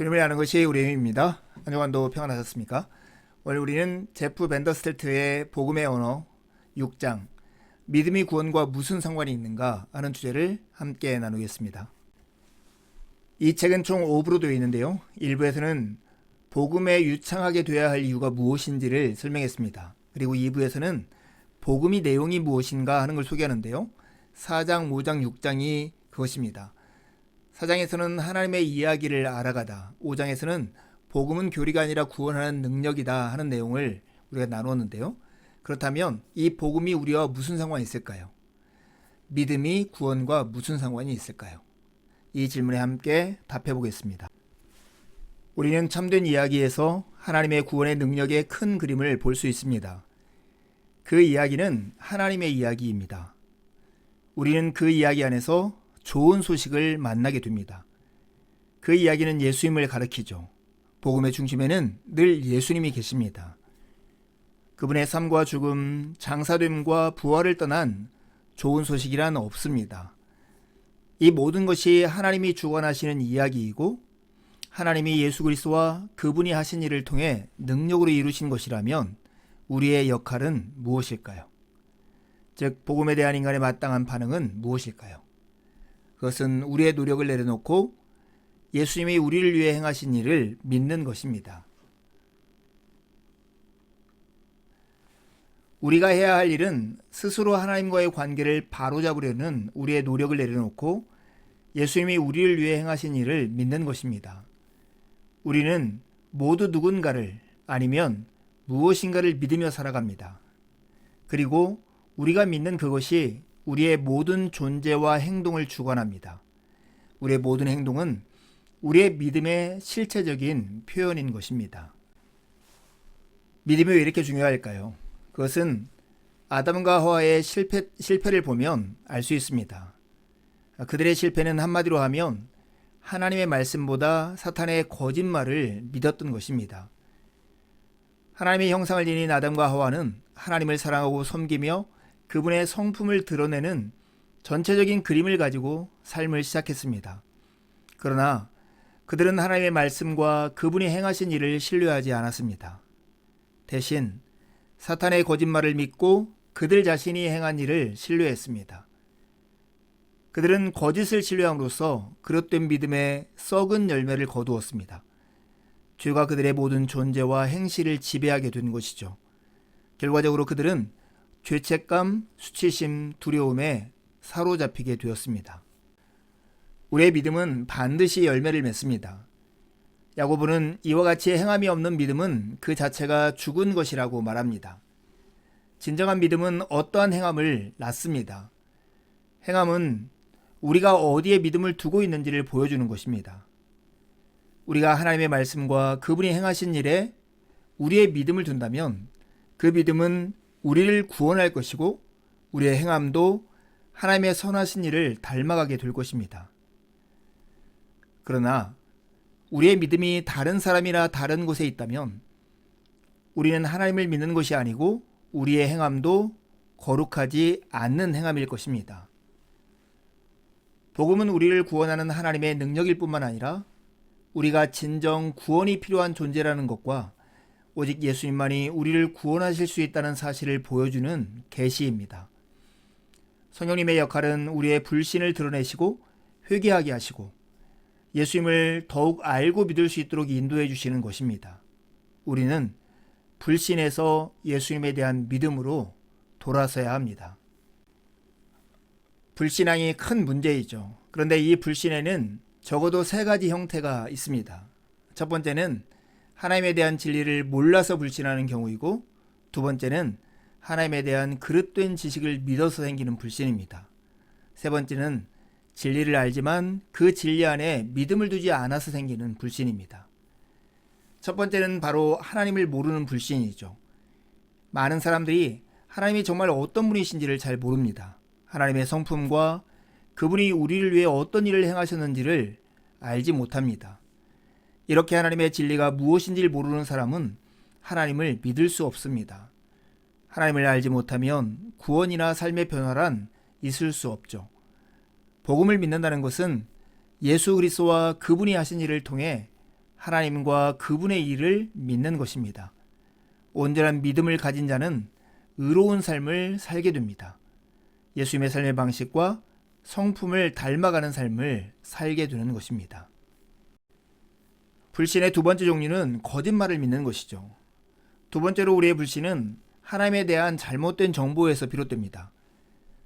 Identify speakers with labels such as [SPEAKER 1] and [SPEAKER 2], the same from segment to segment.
[SPEAKER 1] 주님을 아는 것이 우리의 힘입니다. 한 주간도 평안하셨습니까? 오늘 우리는 제프 벤더스텔트의 복음의 언어 6장 믿음이 구원과 무슨 상관이 있는가 하는 주제를 함께 나누겠습니다. 이 책은 총 5부로 되어 있는데요. 1부에서는 복음에 유창하게 되어야 할 이유가 무엇인지를 설명했습니다. 그리고 2부에서는 복음이 내용이 무엇인가 하는 걸 소개하는데요. 4장, 5장, 6장이 그것입니다. 4장에서는 하나님의 이야기를 알아가다, 5장에서는 복음은 교리가 아니라 구원하는 능력이다 하는 내용을 우리가 나누었는데요. 그렇다면 이 복음이 우리와 무슨 상관이 있을까요? 믿음이 구원과 무슨 상관이 있을까요? 이 질문에 함께 답해 보겠습니다. 우리는 참된 이야기에서 하나님의 구원의 능력의 큰 그림을 볼 수 있습니다. 그 이야기는 하나님의 이야기입니다. 우리는 그 이야기 안에서 좋은 소식을 만나게 됩니다. 그 이야기는 예수님을 가리키죠. 복음의 중심에는 늘 예수님이 계십니다. 그분의 삶과 죽음, 장사됨과 부활을 떠난 좋은 소식이란 없습니다. 이 모든 것이 하나님이 주관하시는 이야기이고 하나님이 예수 그리스도와 그분이 하신 일을 통해 능력으로 이루신 것이라면 우리의 역할은 무엇일까요? 즉 복음에 대한 인간의 마땅한 반응은 무엇일까요? 그것은 우리의 노력을 내려놓고 예수님이 우리를 위해 행하신 일을 믿는 것입니다. 우리가 해야 할 일은 스스로 하나님과의 관계를 바로잡으려는 우리의 노력을 내려놓고 예수님이 우리를 위해 행하신 일을 믿는 것입니다. 우리는 모두 누군가를 아니면 무엇인가를 믿으며 살아갑니다. 그리고 우리가 믿는 그것이 우리의 모든 존재와 행동을 주관합니다. 우리의 모든 행동은 우리의 믿음의 실체적인 표현인 것입니다. 믿음이 왜 이렇게 중요할까요? 그것은 아담과 하와의 실패, 실패를 보면 알 수 있습니다. 그들의 실패는 한마디로 하면 하나님의 말씀보다 사탄의 거짓말을 믿었던 것입니다. 하나님의 형상을 지닌 아담과 하와는 하나님을 사랑하고 섬기며 그분의 성품을 드러내는 전체적인 그림을 가지고 삶을 시작했습니다. 그러나 그들은 하나님의 말씀과 그분이 행하신 일을 신뢰하지 않았습니다. 대신 사탄의 거짓말을 믿고 그들 자신이 행한 일을 신뢰했습니다. 그들은 거짓을 신뢰함으로써 그릇된 믿음의 썩은 열매를 거두었습니다. 죄가 그들의 모든 존재와 행실을 지배하게 된 것이죠. 결과적으로 그들은 죄책감, 수치심, 두려움에 사로잡히게 되었습니다. 우리의 믿음은 반드시 열매를 맺습니다. 야고보는 이와 같이 행함이 없는 믿음은 그 자체가 죽은 것이라고 말합니다. 진정한 믿음은 어떠한 행함을 낳습니다. 행함은 우리가 어디에 믿음을 두고 있는지를 보여주는 것입니다. 우리가 하나님의 말씀과 그분이 행하신 일에 우리의 믿음을 둔다면 그 믿음은 우리를 구원할 것이고 우리의 행함도 하나님의 선하신 일을 닮아가게 될 것입니다. 그러나 우리의 믿음이 다른 사람이나 다른 곳에 있다면 우리는 하나님을 믿는 것이 아니고 우리의 행함도 거룩하지 않는 행함일 것입니다. 복음은 우리를 구원하는 하나님의 능력일 뿐만 아니라 우리가 진정 구원이 필요한 존재라는 것과 오직 예수님만이 우리를 구원하실 수 있다는 사실을 보여주는 계시입니다. 성령님의 역할은 우리의 불신을 드러내시고 회개하게 하시고 예수님을 더욱 알고 믿을 수 있도록 인도해 주시는 것입니다. 우리는 불신에서 예수님에 대한 믿음으로 돌아서야 합니다. 불신앙이 큰 문제이죠. 그런데 이 불신에는 적어도 세 가지 형태가 있습니다. 첫 번째는 하나님에 대한 진리를 몰라서 불신하는 경우이고 두 번째는 하나님에 대한 그릇된 지식을 믿어서 생기는 불신입니다. 세 번째는 진리를 알지만 그 진리 안에 믿음을 두지 않아서 생기는 불신입니다. 첫 번째는 바로 하나님을 모르는 불신이죠. 많은 사람들이 하나님이 정말 어떤 분이신지를 잘 모릅니다. 하나님의 성품과 그분이 우리를 위해 어떤 일을 행하셨는지를 알지 못합니다. 이렇게 하나님의 진리가 무엇인지를 모르는 사람은 하나님을 믿을 수 없습니다. 하나님을 알지 못하면 구원이나 삶의 변화란 있을 수 없죠. 복음을 믿는다는 것은 예수 그리스도와 그분이 하신 일을 통해 하나님과 그분의 일을 믿는 것입니다. 온전한 믿음을 가진 자는 의로운 삶을 살게 됩니다. 예수님의 삶의 방식과 성품을 닮아가는 삶을 살게 되는 것입니다. 불신의 두 번째 종류는 거짓말을 믿는 것이죠. 두 번째로 우리의 불신은 하나님에 대한 잘못된 정보에서 비롯됩니다.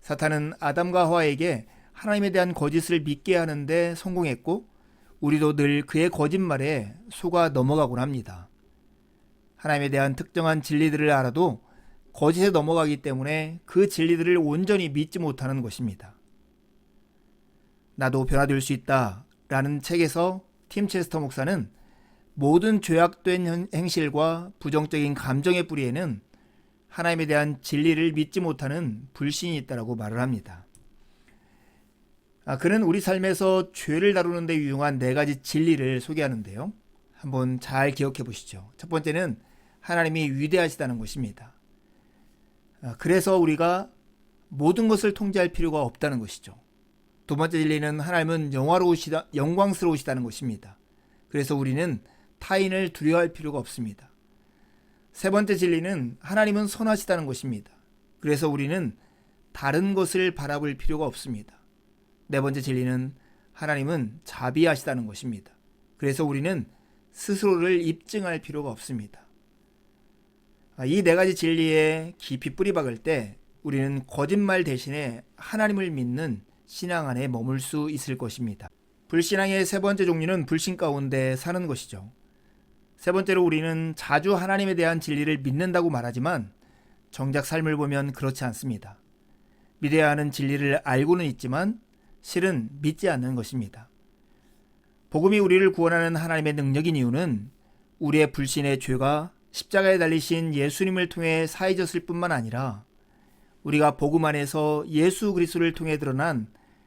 [SPEAKER 1] 사탄은 아담과 하와에게 하나님에 대한 거짓을 믿게 하는데 성공했고 우리도 늘 그의 거짓말에 속아 넘어가곤 합니다. 하나님에 대한 특정한 진리들을 알아도 거짓에 넘어가기 때문에 그 진리들을 온전히 믿지 못하는 것입니다. 나도 변화될 수 있다 라는 책에서 팀 체스터 목사는 모든 죄악된 행실과 부정적인 감정의 뿌리에는 하나님에 대한 진리를 믿지 못하는 불신이 있다라고 말을 합니다. 아, 그는 우리 삶에서 죄를 다루는 데 유용한 네 가지 진리를 소개하는데요. 한번 잘 기억해 보시죠. 첫 번째는 하나님이 위대하시다는 것입니다. 아, 그래서 우리가 모든 것을 통제할 필요가 없다는 것이죠. 두 번째 진리는 하나님은 영화로우시다, 영광스러우시다는 것입니다. 그래서 우리는 타인을 두려워할 필요가 없습니다. 세 번째 진리는 하나님은 선하시다는 것입니다. 그래서 우리는 다른 것을 바라볼 필요가 없습니다. 네 번째 진리는 하나님은 자비하시다는 것입니다. 그래서 우리는 스스로를 입증할 필요가 없습니다. 아, 이네 가지 진리에 깊이 뿌리 박을 때 우리는 거짓말 대신에 하나님을 믿는 신앙 안에 머물 수 있을 것입니다. 불신앙의 세 번째 종류는 불신 가운데 사는 것이죠. 세 번째로 우리는 자주 하나님에 대한 진리를 믿는다고 말하지만 정작 삶을 보면 그렇지 않습니다. 믿어야 하는 진리를 알고는 있지만 실은 믿지 않는 것입니다. 복음이 우리를 구원하는 하나님의 능력인 이유는 우리의 불신의 죄가 십자가에 달리신 예수님을 통해 사해졌을 뿐만 아니라 우리가 복음 안에서 예수 그리스도를 통해 드러난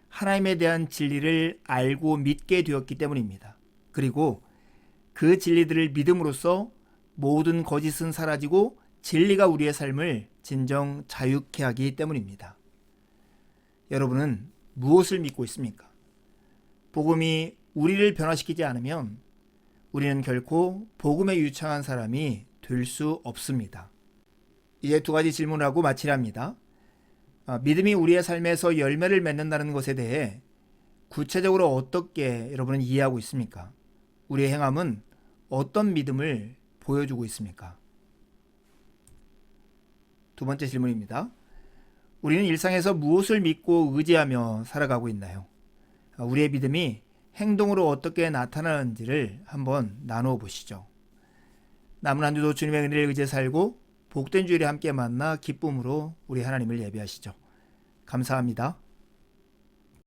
[SPEAKER 1] 하나님에 대한 진리를 알고 믿게 되었기 때문입니다. 그리고 그 진리들을 믿음으로써 모든 거짓은 사라지고 진리가 우리의 삶을 진정 자유케 하기 때문입니다. 여러분은 무엇을 믿고 있습니까? 복음이 우리를 변화시키지 않으면 우리는 결코 복음에 유창한 사람이 될 수 없습니다. 이제 두 가지 질문하고 마치랍니다. 아, 믿음이 우리의 삶에서 열매를 맺는다는 것에 대해 구체적으로 어떻게 여러분은 이해하고 있습니까? 우리의 행함은 어떤 믿음을 보여주고 있습니까? 두 번째 질문입니다. 우리는 일상에서 무엇을 믿고 의지하며 살아가고 있나요? 아, 우리의 믿음이 행동으로 어떻게 나타나는지를 한번 나누어 보시죠. 남은 한 주도 주님의 은혜를 의지해 살고 복된 주일에 함께 만나 기쁨으로 우리 하나님을 예배하시죠. 감사합니다.